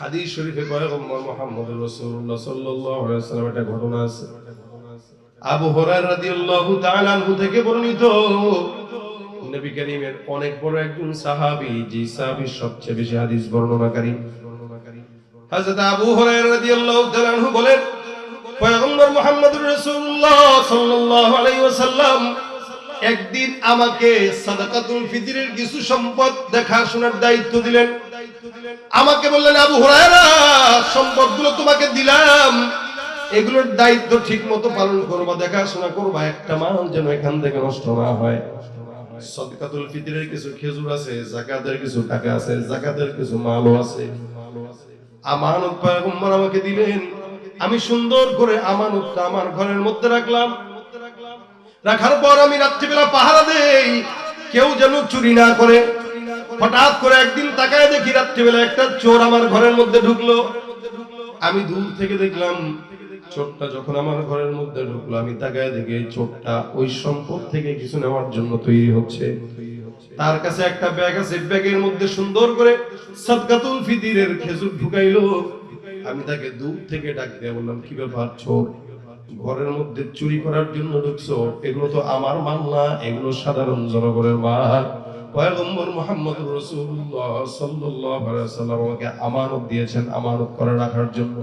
হাদিস শরীফে পয়গম্বর মুহাম্মদ রাসূলুল্লাহ সাল্লাল্লাহু আলাইহি ওয়াসাল্লাম একটা ঘটনা আছে। আবু হুরায়রা রাদিয়াল্লাহু তাআলা আনহু থেকে বর্ণিত। নবী করিমের অনেক বড় একজন সাহাবী, যে সাহাবী সবচেয়ে বেশি হাদিস বর্ণনাকারী। হযরত আবু হুরায়রা রাদিয়াল্লাহু তাআলা আনহু বলেন, পয়গম্বর মুহাম্মদুর রাসূলুল্লাহ সাল্লাল্লাহু আলাইহি ওয়াসাল্লাম, একদিন আমাকে সাদাকাতুল ফিতরের কিছু সম্পদ দেখাশোনার দায়িত্ব দিলেন। আমাকে বললেন, আবু হুরায়রা, সম্পদগুলো তোমাকে দিলাম। এগুলোর দায়িত্ব ঠিক মতো পালন করবা দেখাশোনা করবা একটা মাল যেন এখান থেকে নষ্ট না হয়। সদকাতুল ফিতরের কিছু খেজুর আছে, জাকাতের কিছু টাকা আছে, জাকাতের কিছু মালও আছে। আমানত পয়গম্বর আমাকে দিলেন। আমি সুন্দর করে আমানতটা আমার ঘরের মধ্যে রাখলাম। রাখার পর আমি রাত্রিবেলা পাহারা দেই। কেউ যেন চুরি না করে। হঠাৎ করে একদিন তাকায় দেখি রাত্রিবেলা একটা চোর আমার ঘরের মধ্যে ঢুকলো। আমি দূর থেকে দেখলাম চোরটা যখন আমার ঘরের মধ্যে ঢুকলো, আমি তাকায় দেখি চোরটা ওই সম্পদ থেকে কিছু নেওয়ার জন্য তৈরি হচ্ছে। তার কাছে একটা ব্যাগ আছে, ব্যাগের মধ্যে সুন্দর করে সদকাতুল ফিদিরের খেজুর ঢুকাইলো। আমি তাকে দূর থেকে ডাক দিয়ে বললাম, কি ব্যাপার চোর? ঘরের মধ্যে চুরি করার জন্য ঢুকছো? এগুলো তো আমার মাল না, এগুলো সাধারণ জনগণের মাল। পয়গম্বর মুহাম্মদ রাসূলুল্লাহ সাল্লাল্লাহু আলাইহি আমাকে আমানত দিয়েছেন, আমানত করে রাখার জন্য।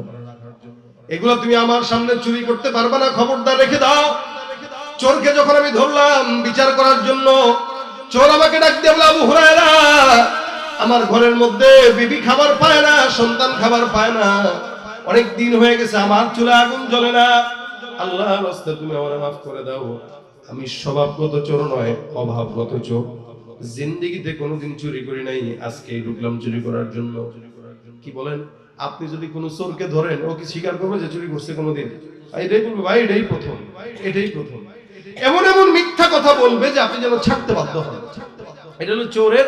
এগুলো তুমি আমার সামনে চুরি করতে পারবে না, খবরদার রেখে দাও। চোরকে যখন আমি ধরলাম বিচার করার জন্য, চোর আমাকে ডাক দিয়ে আবু হুরায়রা, আমার ঘরের মধ্যে বিবি খাবার পায় না, সন্তান খাবার পায় না। অনেক দিন হয়ে গেছে, আমার চুলে আগুন জ্বলে না। আল্লাহ রাস্তা তুমি আমার মাফ করে দাও। আমি স্বভাবগত চোর নয়, অভাবগত চোর। জিন্দিগিতে কোনোদিন চুরি করি নাই, আজকে ঢুকলাম চুরি করার জন্য। কি বলেন? আপনি যদি কোনো চোরকে ধরেন, ও কি স্বীকার করবে যে চুরি করছে কোনোদিন? এটাই বলবে, ভাই, এটাই প্রথম এটাই প্রথম। এমন এমন মিথ্যা কথা বলবে যে আপনি যেন ছাড়তে বাধ্য হন। এটা হলো চোরের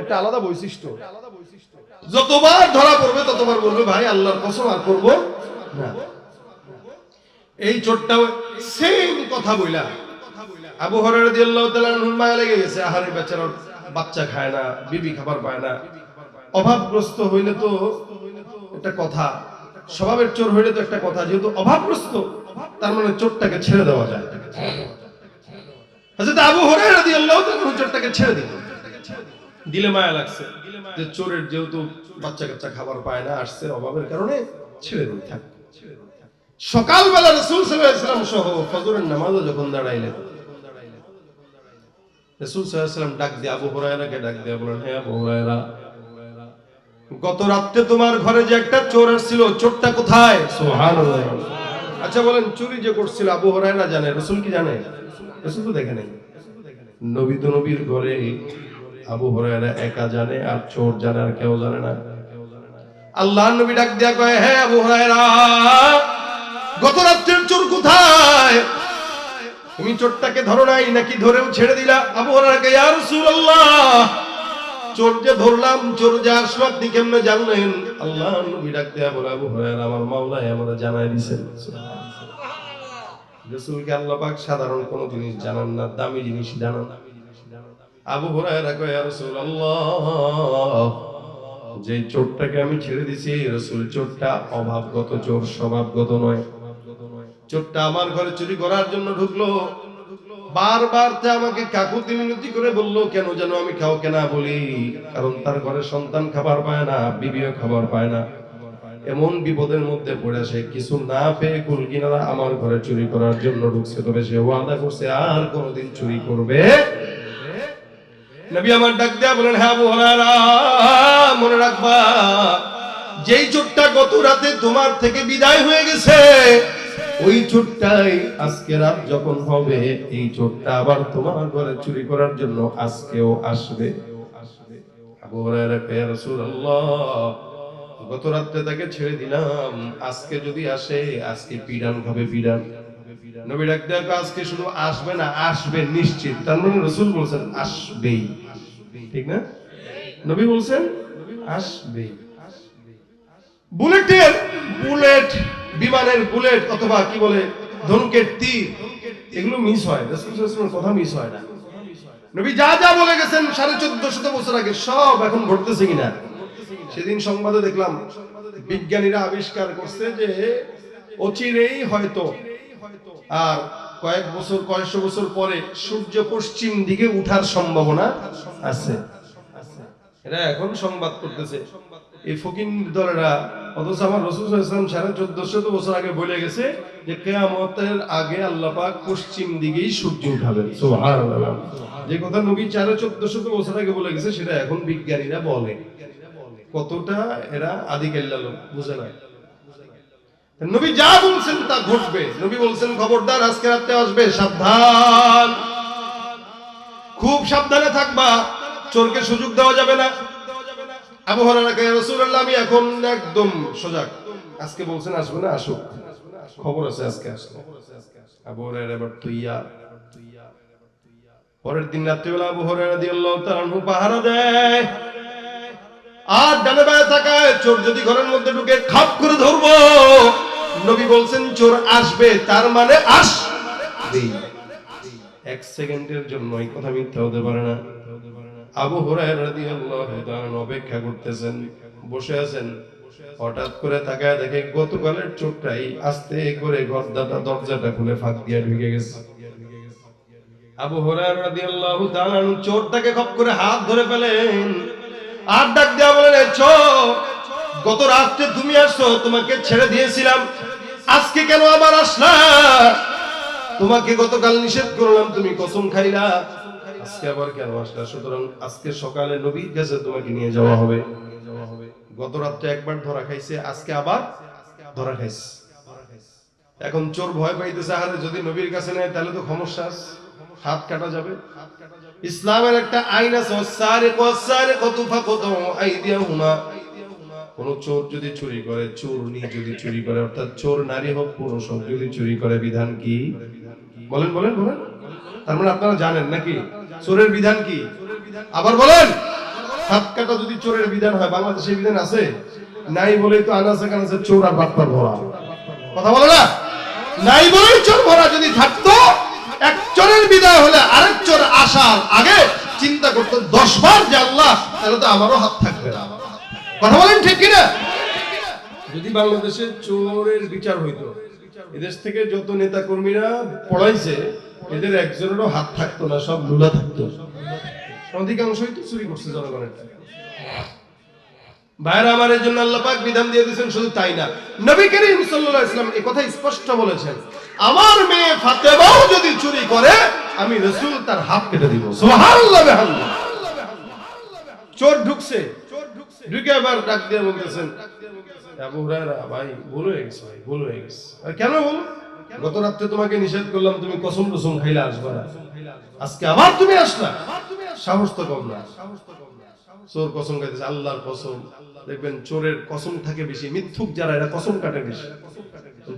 একটা আলাদা বৈশিষ্ট্য। যতবার ধরা পড়বে, ততবার বলবে, ভাই, আল্লাহর কসম, আর করব না। এই চোরটাও সেম কথা বইলা। আবু হরার লেগে গেছে। আহারে বেচারার বাচ্চা খায় না, বিবি খাবার পায় না। অভাবগ্রস্ত হইলে তো একটা কথা, স্বভাবের চোর হইলে তো একটা কথা, যেহেতু অভাবগ্রস্ত, তার মানে চোরটাকে ছেড়ে দেওয়া যায়। হযরত আবু হুরায়রা রাদিয়াল্লাহু তাআলা চোরটাকে ছেড়ে দিল। দিলে মায়া লাগছে যে চোরের যেহেতু বাচ্চা কাচ্চা খাবার পায় না, আসছে অভাবের কারণে ছেড়ে দিই থাক সকালবেলা রসুল সাল্লাম সহ ফজরের নামাজও যখন দাঁড়াইলেন রসুল সাল্লাম ডাক দিয়ে আবু হরায়রাকে ডাক দিয়ে বলেন হ্যাঁ আবু হরায়রা গত রাত্রে তোমার ঘরে যে একটা চোর আসছিল চোরটা কোথায়? সুবহানাল্লাহ। আচ্ছা বলেন চুরি যে করছিল আবু হরায়রা জানে রসুল কি জানে? রসুল তো দেখে নাই। নবী তো নবীর ঘরে আবু হরায়রা একা জানে আর চোর জানে আর কেউ জানে না। আল্লাহ নবী ডাক দিয়া কয় হ্যাঁ আবু হরায়রা গত রাত্রের চোর কোথায়? তুমি চোরটাকে ধরো নাই, নাকি ধরেও ছেড়ে দিলা? আবু হরায়রা ইয়া রাসূলুল্লাহ, চোর যে ধরলাম, চোর যে আসলো, আপনি কেমনে জানলেন? আল্লাহ নবী ডাক বলে, আবু হরায়রা আমার মাওলাই আমাদের জানাই দিয়েছেন রাসূলকে আল্লাহ পাক সাধারণ কোনো জিনিস জানান না, দামি জিনিস জানান আবু হুরায়রা কয়, ইয়া রাসূলুল্লাহ, যে চোরটাকে আমি ছেড়ে দিছি, রাসূল চোরটা অভাবগত চোর, স্বভাবগত নয়। চোরটা আমার ঘরে চুরি করার জন্য ঢুকলো। বারবার তে আমাকে কাকুতি মিনতি করে বলল, কেন যেন আমি কাউকে না বলি? কারণ তার ঘরে সন্তান খাবার পায় না, বিবিও খাবার পায় না। এমন বিপদের মধ্যে পড়ে সে কিছু না পেয়ে কুল কিনারা আমার ঘরে চুরি করার জন্য ঢুকছে। তবে সে ওয়াদা করছে, আর কোনোদিন চুরি করবে নবী আমার ডাক দেয়া বলেন হ্যাঁ আবু হুরায়রা, মনে রাখবা, যেই চোরটা গত রাতে তোমার থেকে বিদায় হয়ে গেছে ওই চোরটাই আজকে রাত যখন হবে, এই চোরটা আবার তোমার ঘরে চুরি করার জন্য আজকেও আসবে। গত রাত্রে তাকে ছেড়ে দিলাম, আজকে যদি আসে, আজকে পিডান হবে পিডান। নবী ডাক আজকে শুধু আসবে না, আসবে নিশ্চিত। তার মানে রসুল বলছেন, আসবেই। ঠিক না? নবী বলছেন, আসবেই। বুলেটের, বুলেট বিমানের বুলেট অথবা কি বলে ধনুকের তীর, এগুলো মিস হয় কথা মিস হয় না। নবী যা যা বলে গেছেন, সাড়ে চোদ্দ শত বছর আগে সব এখন ঘটতেছে কিনা? সেদিন সংবাদে দেখলাম, বিজ্ঞানীরা আবিষ্কার করছে যে অচিরেই হয়তো আর কয়েক বছর, কয়েকশো বছর পরে সূর্য পশ্চিম দিকে উঠার সম্ভাবনা আছে। এরা এখন সংবাদ করতেছে। এই ফকিন দলেরা অথচ আমার রসুল ইসলাম সাড়ে চোদ্দশো বছর আগে বলে গেছে যে কেয়ামতের আগে পশ্চিম দিকেই সূর্য যে কথা নবী সাড়ে চোদ্দশো বছর আগে বলে গেছে, সেটা এখন বিজ্ঞানীরা বলে। কতটা এরা আদিকাল্লা লোক, বুঝে নবী যা বলছেন তা ঘটবে। নবী বলছেন, খবরদার, আজকে রাতে আসবে, সাবধান। খুব সাবধানে থাকবা, চোরকে সুযোগ দেওয়া যাবে না। আবু হরারা কে রাসূলুল্লাহ, আমি এখন একদম সজাগ আজকে বলছেন, আসবে না, আসুক। খবর আছে আজকে আসবে আবু হরারা এবার তুইয়া। পরের দিন রাত্রিবেলা আবু হরারা রাদিয়াল্লাহু তাআলা আনহু পাহারা দেয়। আর ডানে বায়ে তাকায় চোর যদি ঘরের মধ্যে ঢুকে খাপ করে ধরবো। নবী বলছেন, চোর আসবে, তার মানে আস এক সেকেন্ডের জন্য এই কথা মিথ্যা হতে পারে না। আবু তাআলা অপেক্ষা করতেছেন, বসে আছেন। হঠাৎ করে তাকায় দেখে গতকালের চোরটাই আস্তে করে গর্দাটা, দরজাটা খুলে ফাঁক দিয়ে ঢুকে গেছে। আবু হুরায়রা রাদিয়াল্লাহু তাআলা চোরটাকে খপ করে হাত ধরে ফেলেন। আর ডাক দেওয়া বলেন, "এ চোর, গত রাত্রে তুমি আসছো, তোমাকে ছেড়ে দিয়েছিলাম। আজকে কেন আবার আসলা? তোমাকে গতকাল নিষেধ করলাম, তুমি কসম খাইলা। আজকে আবার কেন আসলা সুতরাং আজকে সকালে নবীর কাছে তোমাকে নিয়ে যাওয়া হবে। গত রাত্রে একবার ধরা খাইছে, আজকে আবার ধরা খাইছে। এখন চোর ভয় পাইতেছে আরে যদি নবীর কাছে নেয় তাহলে তো সমস্যা হাত কাটা যাবে। ইসলামের একটা আইন আছে কোন চোর যদি চুরি করে, চোরনি যদি চুরি করে, অর্থাৎ চোর নারী হোক, পুরুষ হোক, যদি চুরি করে, বিধান কি? বলেন বলেন বলেন। তার মানে আপনারা জানেন নাকি? চোরের বিধান কি? আবার বলেন হাত কাটা যদি চোরের বিধান হয়, বাংলাদেশে বিধান আছে? নাই বলেই তো আনাসে কানাসে চোর আর বাটপার ভরা। কথা বলো না? নাই বলেই চোর ভরা যদি থাকতো, এক চোরের বিদায় হলে আরেক চোর আসার আগে চিন্তা করতো, দশ বার যে আল্লাহ, তাহলে তো আমারও হাত থাকবে না। কথা বলেন ঠিক কিনা? যদি বাংলাদেশে চোরের বিচার হইতো এদেশ থেকে যত নেতা কর্মীরা পড়াইছে, এদের একজনেরও হাত থাকতো না, সব লুলা থাকতো। অধিকাংশই তো চুরি করছে জনগণের। ভাইরা, আমার এই জন্য আল্লাহ পাক বিধান দিয়ে দিয়েছেন, শুধু তাই না। নবী করিম সাল্লাল্লাহু আলাইহি এই কথা স্পষ্ট বলেছেন, আমার মেয়ে ফাতেমাও যদি চুরি করে, আমি রাসূল তার হাত কেটে দিব। সুবহানাল্লাহ চোর ঢুকছে। ঢুকে আবার ডাক দিয়ে বলতেছেন হয়ে হয়ে নিষেধ করলাম, তুমি কসম টসম খাইলে না। আজকে আবার তুমি আসলা। সাহস তো কম না। চোর কসম আল্লাহর কসম। দেখবেন চোরের কসম থাকে বেশি, মিথ্যুক যারা, এরা কসম কাটে বেশি।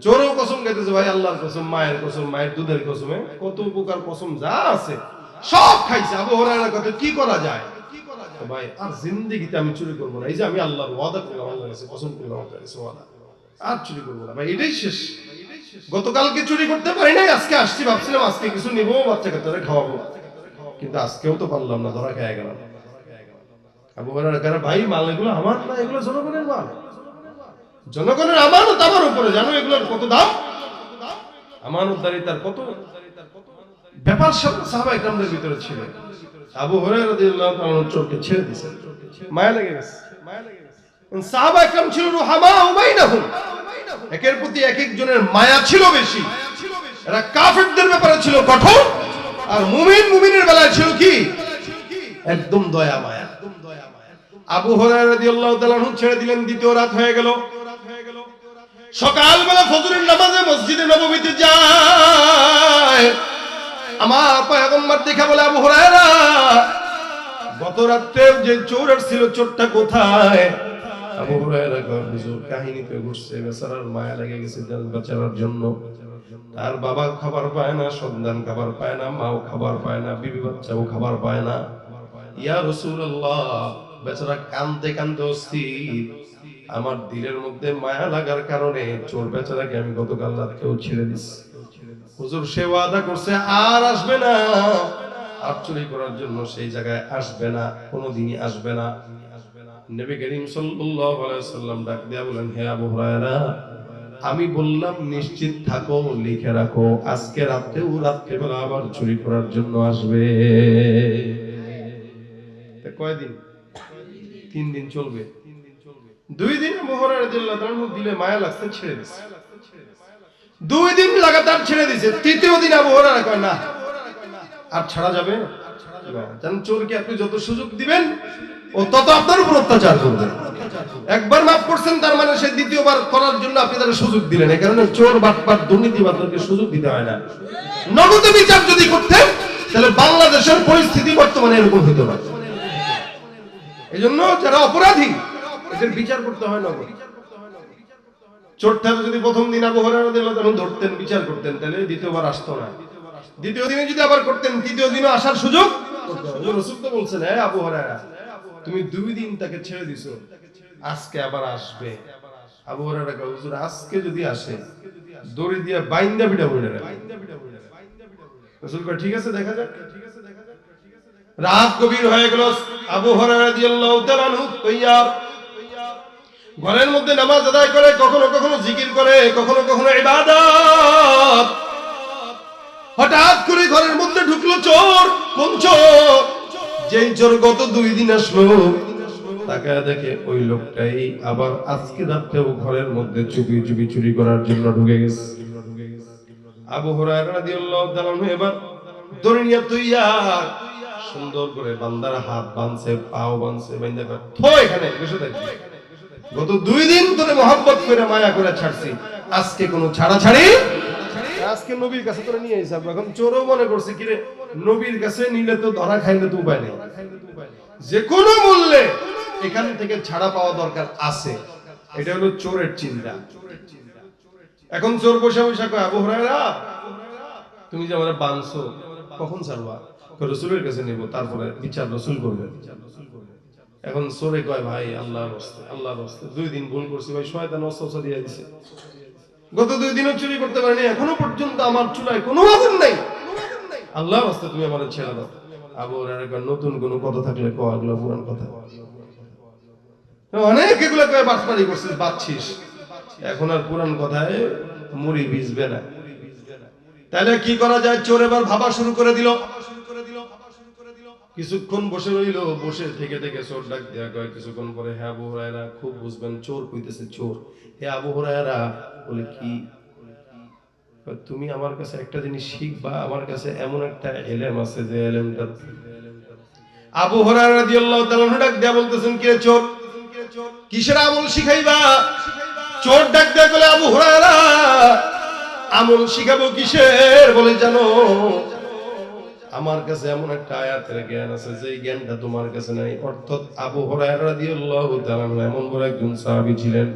চোরও কসম খাইতেছে, ভাই, আল্লাহর কসম, মায়ের কসম, মায়ের দুধের কসমে কত উপকার কসম যা আছে, সব খাইছে। আবু হুরায়রা কত কি করা যায়? ভাই, আর জিন্দেগিতে আমি চুরি করব না। এই যে আমি আল্লাহর ওয়াদা করলাম কাছে কসম করলাম কাছে আর চুরি করব না। ভাই, এটাই শেষ। গতকালকে চুরি করতে পারি নাই, আজকে আসছি, ভাবছিলাম আজকে কিছু নিবো, বাচ্চা খাওয়াবো। কিন্তু আজকেও তো পারলাম না, ধরা খেয়ে গেলাম। আবু হুরায়রা কারা, ভাই, মাল এগুলো আমার না, এগুলো জনগণের মাল। জনগণের আমানত আমার উপরে, জানো এগুলোর কত দাম? আমানতদারিতার কত ব্যাপার সব সাহাবা ভিতরে ছিল। আবু হুরায়রা ছেড়ে দিয়েছেন মায়া লেগে গেছে। সাহাবা একরাম ছিল রুহামা উমাইনাহুম একের প্রতি এক একজনের মায়া ছিল বেশি। ছিল কঠোর। আর ছিল কি? একদম দয়া মায়া। ছেড়ে দিলেন, দ্বিতীয় রাত হয়ে গেল। সকালবেলা ফজরের নামাজে মসজিদে নববীতে যায়। আমার পয়গম্বর দেখা বলে আবু হুরায়রা গত রাত্রে যে চোর ছিল চোরটা কোথায়? আবু হুরায়রা কয়, হুজুর কাহিনীতে ঘুরছে বেচারার মায়া লেগে গেছে বেচারার জন্য। তার বাবা খাবার পায় না সন্তান খাবার পায় না মাও খাবার পায় না বিবি বাচ্চাও খাবার পায় না। ইয়া রাসূলুল্লাহ বেচারা কান্দতে কান্দতে অস্থির। আমার দিলের মধ্যে মায়া লাগার কারণে চোর বেচারাকে আমি গতকাল রাতেও ছেড়ে দিছি। হুজুর সে ওয়াদা করছে, আর আসবে না। আর চুরি করার জন্য সেই জায়গায় আসবে না, কোনোদিনই আসবে না। নবী করিম সাল্লাল্লাহু আলাইহি সাল্লাম ডাক দিয়া বলেন, হে আবু হুরায়রা, আমি বললাম, নিশ্চিত থাকো, লিখে রাখো, আজকে রাতে ও রাত্রেবেলা আবার চুরি করার জন্য আসবে। কয়দিন? তিন দিন চলবে। দুই দিন রাদিয়াল্লাহু তাআলা দিলে মায়া লাগছে, ছেড়ে দিছে। দুই দিন লাগাতার ছেড়ে দিছে, তৃতীয় দিন আবু হুরায়রা কয়, না, আর ছাড়া যাবে? জান, চোরকে আপনি যত সুযোগ দিবেন, ও তত আপনার উপর অত্যাচার করবে। একবার মাফ করছেন, তার মানে সে দ্বিতীয়বার করার জন্য আপনি তাকে সুযোগ দিলেন। এই কারণে চোর, বাটপাট, দুর্নীতিবাদকে সুযোগ দিতে হয় না। নগদ বিচার যদি করতেন তাহলে বাংলাদেশের পরিস্থিতি বর্তমানে এরকম হতো না এই জন্য যারা অপরাধী, এদের বিচার করতে হয় নগদ। চোরটা যদি প্রথম দিন আবু হরারা তখন ধরতেন, বিচার করতেন, তাহলে দ্বিতীয়বার আসতো না। দ্বিতীয় দিনে যদি আবার করতেন, তৃতীয় দিনে আসার সুযোগ। রসুল তো বলছেন হ্যাঁ আবু হরারা তুমি দুই দিন তাকে ছেড়ে দিছো, আজকে আবার আসবে। আবু হরারা হুজুর, আজকে যদি আসে, দড়ি দিয়ে বাইন্দা পিঠা বলে রসুল ঠিক আছে, দেখা যাক। রাত গভীর হয়ে গেল, আবু হরারা রাদিয়াল্লাহু তাআলা তৈয়ার। ঘরের মধ্যে নামাজ আদায় করে কখনো কখনো জিকির করে কখনো কখনো ইবাদত। হঠাৎ করে ঘরের মধ্যে ঢুকলো চোর কোন চোর? যেই চোর গত দুই দিন আসলো দেখে ওই লোকটাই আবার আজকে রাত্রেও ঘরের মধ্যে চুপি চুপি চুরি করার জন্য ঢুকে গেছে। এবার তুইয়া সুন্দর করে বান্দার হাত বানছে পাও বানছে কয়, থো এখানে গত দুই দিন ধরে মহব্বত করে মায়া করে ছাড়ছি। আজকে কোনো ছাড়া ছাড়ি? আজকে নবীর কাছে তোরা নিয়ে এসে এখন চোরও মনে করছে কিরে নবীর কাছে নিলে তো ধরা খাইলে তো উপায় নেই। যে কোনো মূল্যে এখান থেকে ছাড়া পাওয়া দরকার আছে। এটা হলো চোরের চিন্তা। এখন চোর বসে বসে কয়, আবু হুরায়রা, তুমি যে আমার বানছো, কখন ছাড়বা? রসুলের কাছে নেব, তারপরে বিচার রসুল করবে। এখন সরে কয় ভাই আল্লাহর হস্তে আল্লাহর হস্তে। দুই দিন ভুল করছি ভাই শয়তান অস্ত্র দিয়ে দিছে। গত দুই দিনও চুরি করতে পারিনি এখনও পর্যন্ত আমার চুলায় কোনো আগুন নাই। আল্লাহর হস্তে তুমি আমার ছেড়ে দাও। আবু কয়, নতুন কোনো কথা থাকলে কয় এগুলো পুরান কথা। অনেক এগুলো কয় বাটপারি করছিস বাচ্ছিস। এখন আর পুরান কথায় মুড়ি ভিজবে না। তাহলে কি করা যায়? চোর এবার ভাবা শুরু করে দিল। কিছুক্ষণ বসে রইল, বসে থেকে থেকে চোর ডাক দেয়া কয়, কিছুক্ষণ পরে হ্যাঁ আবু হুরায়রা, খুব বুঝবেন চোর কইতেছে চোর। হে আবু হুরায়রা, বলে কি? তুমি আমার কাছে একটা জিনিস শিখবা, আমার কাছে এমন একটা এলেম আছে যে এলেমটা আবু হুরায়রা রাদিয়াল্লাহু তাআলা ডাক দেয়া বলতেছেন, কে চোর? কিসের আমল শিখাইবা? চোর ডাক দেয়া বলে আবু হুরায়রা, আমল শিখাবো কিসের? বলে, জানো আমার কাছে এমন একটা আয়াতের জ্ঞান আছে যে জ্ঞানটা তোমার কাছে নাই। অর্থাৎ আবু হুরায়রা রাদিয়াল্লাহু তাআলা এমন বড় একজন সাহাবী ছিলেন,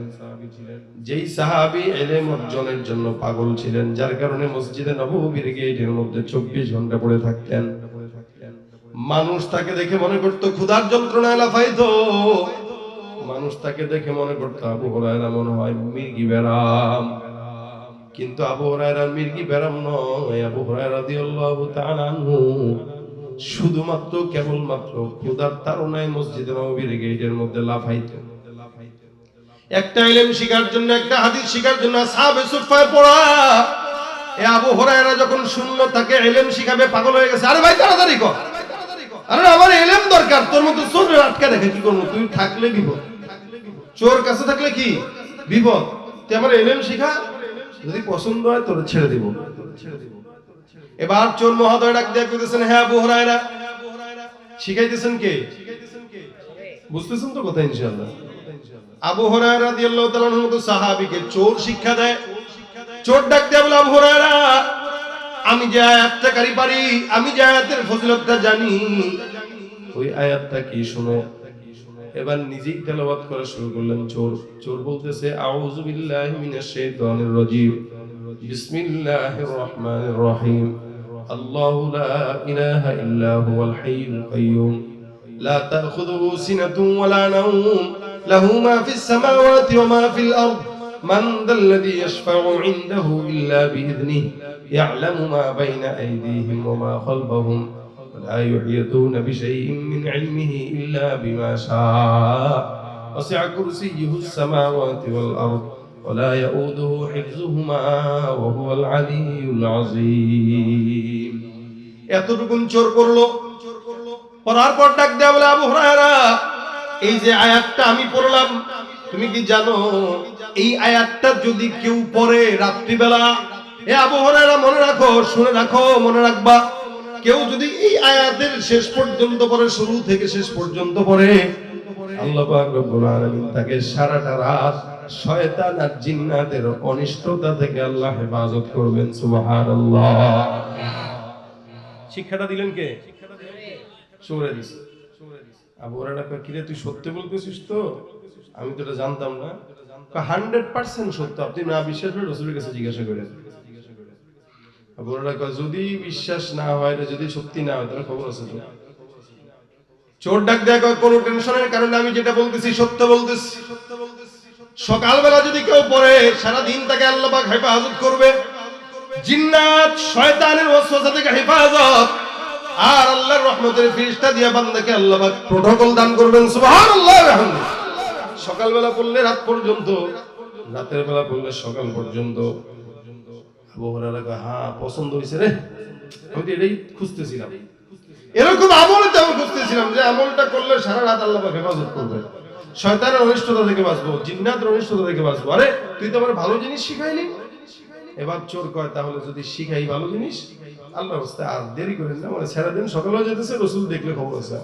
যেই সাহাবী এলেম অর্জনের জন্য পাগল ছিলেন, যার কারণে মসজিদে নববীর গেটের মধ্যে চব্বিশ ঘণ্টা পড়ে থাকতেন। মানুষ তাকে দেখে মনে করতো, ক্ষুধার যন্ত্রণায় লাফাইতো। মানুষ তাকে দেখে মনে করতো, আবু হরায়রা মনে হয় মির্গি বেরাম কিন্তু আবু হরায়রা মির্গি বেরাম নয়। আবু হরায়রা রাদিয়াল্লাহু তাআলা শুধুমাত্র কেবলমাত্র ক্ষুধার তাড়নায় মসজিদে নববীর গেটের মধ্যে লাফাইতো। একটা ইলম শিখার জন্য, একটা হাদিস শিখার জন্য সাহাবে সুফায় পড়া। এ আবু হুরায়রা যখন শুনলো তাকে ইলম শিখাবে, পাগল হয়ে গেছে। আরে ভাই, তাড়াতাড়ি কর। আরে আমার ইলম দরকার। তোর মতো চোর আটকে রেখে কি করব? তুই থাকলে বিপদ। চোর কাছে থাকলে কি? বিপদ। তুই আমার ইলম শিখা? যদি পছন্দ হয় তোর ছেড়ে দিব। এবার চোর মহোদয় ডাক দিয়ে কইতেছেন হ্যাঁ আবু হুরায়রা। শিখাইতেছেন কে? বুঝতেছেন তো কথা, ইনশাআল্লাহ। আবু হুরায়রা রাদিয়াল্লাহু তাআলার মতো সাহাবীকে চোর শিক্ষা দেয়। চোর ডাক দেয় বলে, আবু হুরায়রা, আমি যে আয়াতটা কারি পারি, আমি যে আয়াতের ফজিলতটা জানি। ওই আয়াতটা কি শুনো? এবার নিজেই তেলাওয়াত করা শুরু করলেন চোর চোর বলতেছে আউযু বিল্লাহি মিনাশ শাইতানির রাজিম বিসমিল্লাহির রহমানির রহিম আল্লাহু লা ইলাহা ইল্লা হুয়াল হাইয়ুল কাইয়্যুম لا تأخذه سنة ولا نوم له ما في السماوات وما في الأرض من ذا الذي يشفع عنده إلا بإذنه يعلم ما بين أيديهم وما خلفهم ولا لا يحيطون بشيء من علمه إلا بما شاء وسع كرسيه السماوات والأرض ولا يؤوده حفظهما وهو العلي العظيم এতটুকুন চোর করলো পড়ার পর ডাক দেয়া বলে আবু হুরায়রা এই যে আয়াতটা আমি পড়লাম তুমি কি জানো এই আয়াতটা যদি কেউ পড়ে রাত্রিবেলা এ আবু হুরায়রা মনে রাখো শুনে রাখো মনে রাখবা কেউ যদি এই আয়াতের শেষ পর্যন্ত পড়ে, শুরু থেকে শেষ পর্যন্ত সুবহানাল্লাহ। শিক্ষাটা দিলেন তুই সত্যি বলতেছিস তো? আমি তো এটা জানতাম না। হান্ড্রেড পার্সেন্ট সত্য। আপনি না বিশ্বাস করে রসুলের কাছে জিজ্ঞাসা করেন। যদি বিশ্বাস না হয় যদি সত্যি না হয়, তাহলে খবর আছে চোর ডাক দেয়া কোনো টেনশনের কারণে আমি যেটা বলতেছি, সত্য বলতেছি। সকালবেলা যদি কেউ পড়ে, সারাদিন তাকে আল্লাহ পাক হেফাজত করবে। জিন্নাত শয়তানের থেকে আর আল্লাহ দান করবেন সকালবেলা পড়লে রাত পর্যন্ত, রাতের বেলা পড়লে সকাল পর্যন্ত। পছন্দ হয়েছে রে। আমি তো এটাই খুঁজতেছিলাম। এরকম আমল তো আমি খুঁজতেছিলাম যে আমলটা করলে সারা রাত আল্লাহ হেফাজত করবে। শয়তানের অনিষ্টতা থেকে বাঁচবো, জিন্নাতের অনিষ্টতা থেকে বাঁচবো। আরে, তুই তো আমার ভালো জিনিস শিখাইলি। এবার চোর কয়, তাহলে যদি শিখাই ভালো জিনিস আল্লাহ রাস্তায় আর দেরি করেন না মানে ছেড়ে দিন সকালেও যেতেছে রসুল দেখলে খবর আছে।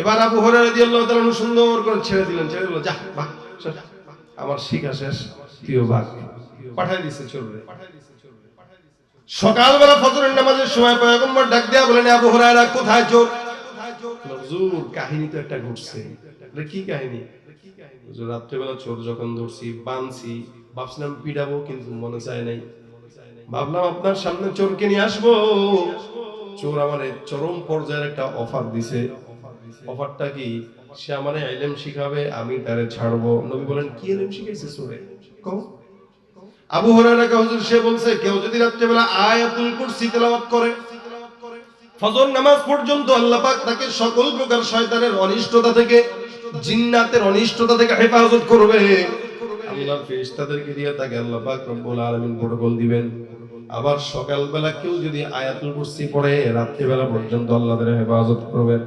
এবার আবু হরে রাদিয়াল্লাহু তাআলা সুন্দর করে ছেড়ে দিলেন, ছেড়ে দিল, যা। আমার শিখা শেষ প্রিয় বাঘ পাঠাই দিছে চোররে। সকালবেলা ফজরের নামাজের সময় পয়গম্বর ডাক দেয়া বলেন আবু হুরায়রা কোথায় চোর? হুজুর কাহিনী তো একটা ঘটছে। কি কাহিনী? হুজুর রাত্রেবেলা চোর যখন ধরছি বানছি ভাবছিলাম পিডাবো কিন্তু মনে চায় নাই। ভাবলাম আপনার সামনে চোরকে নিয়ে আসব। চোর আমার চরম পর্যায়ের একটা অফার দিছে। অফারটা কি? সে আমারে ইলম শিখাবে আমি তারে ছাড়বো। নবী বলেন কি ইলম শিখাইছে চোরে? কও। আবু হুরায়রা কে হুজুর সে বলছে, কেউ যদি রাত্রেবেলা আয়াতুল কুরসি তেলাওয়াত করে, ফজর নামাজ পর্যন্ত আল্লাহ পাক তাকে সকল প্রকার শয়তানের অনিষ্টতা থেকে, জিন্নাতের অনিষ্টতা থেকে হেফাজত করবে। আল্লাহর ফেরেশতাদেরকে দিয়ে তাকে আল্লাহ পাক রব্বুল আলামিন প্রোটোকল দিবেন। আবার সকালবেলা কেউ যদি আয়াতুল কুরসি পড়ে, রাত্রিবেলা পর্যন্ত আল্লাহ তাআলা হেফাজত করবেন।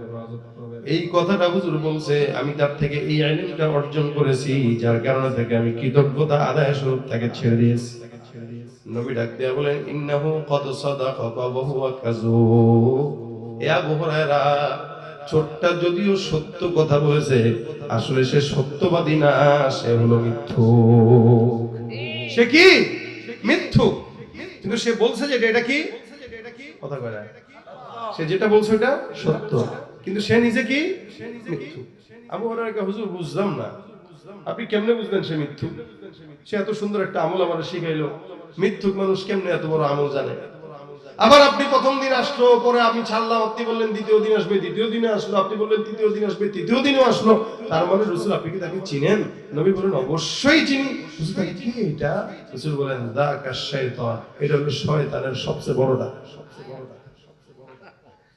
এই কথাটা হুজুর বলছে, আমি তার থেকে এই আইনটা অর্জন করেছি, যার কারণে থেকে আমি কৃতজ্ঞতা আদায় স্বরূপ তাকে ছেড়ে দিয়েছি। নবী ডাক দিয়া বলেন ইন্নাহু কদ সাদাকা ওয়া হুয়া কাযুব। এ আবু হুরায়রা, ছোট্টা যদিও সত্য কথা বলেছে, আসলে সে সত্যবাদী না, সে হলো মিথ্যুক। সে কি? মিথ্যুক। কিন্তু সে বলছে যে এটা কি? কথা কয়। সে যেটা বলছে এটা সত্য। কিন্তু সে নিজে কি? আবু হুরায়রা হুজুর, বুঝলাম না। আপনি কেমনে বুঝলেন সে মিথ্যুক সে এত সুন্দর একটা আমল আমার শিখাইলো। মিথ্যুক মানুষ কেমনে এত বড় আমল জানে? আবার আপনি প্রথম দিন আসলো, পরে আমি ছাড়লাম, আপনি বললেন দ্বিতীয় দিন আসবে, দ্বিতীয় দিনে আসলো, আপনি বললেন তৃতীয় দিন আসবে, তৃতীয় দিনও আসলো। তার মানে রসুল আপনি কি তাকে চিনেন? নবী বলেন, অবশ্যই চিনি। কি এটা? রসুল বলেন, দা কাশাইতান এটা হলো শয়তানের সবচেয়ে বড়টা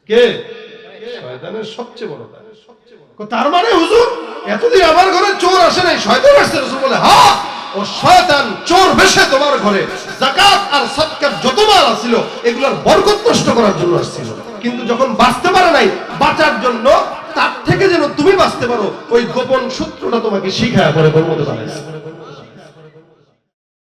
কে? শয়তানের সবচেয়ে বড়টা তার মানে হুজুর, এতদিন আমার ঘরে চোর আসে নাই, শয়তান আসছে, রসুল বলে হ্যাঁ ও শয়তান, চোর বেশে তোমার ঘরে। জাকাত আর সদকার যত মাল আছিল এগুলোর বরকত নষ্ট করার জন্য আসছিল। কিন্তু যখন বাঁচতে পারে নাই, বাঁচার জন্য তার থেকে যেন তুমি বাঁচতে পারো, ওই গোপন সূত্রটা তোমাকে শিখায়, পরে বলতে পারে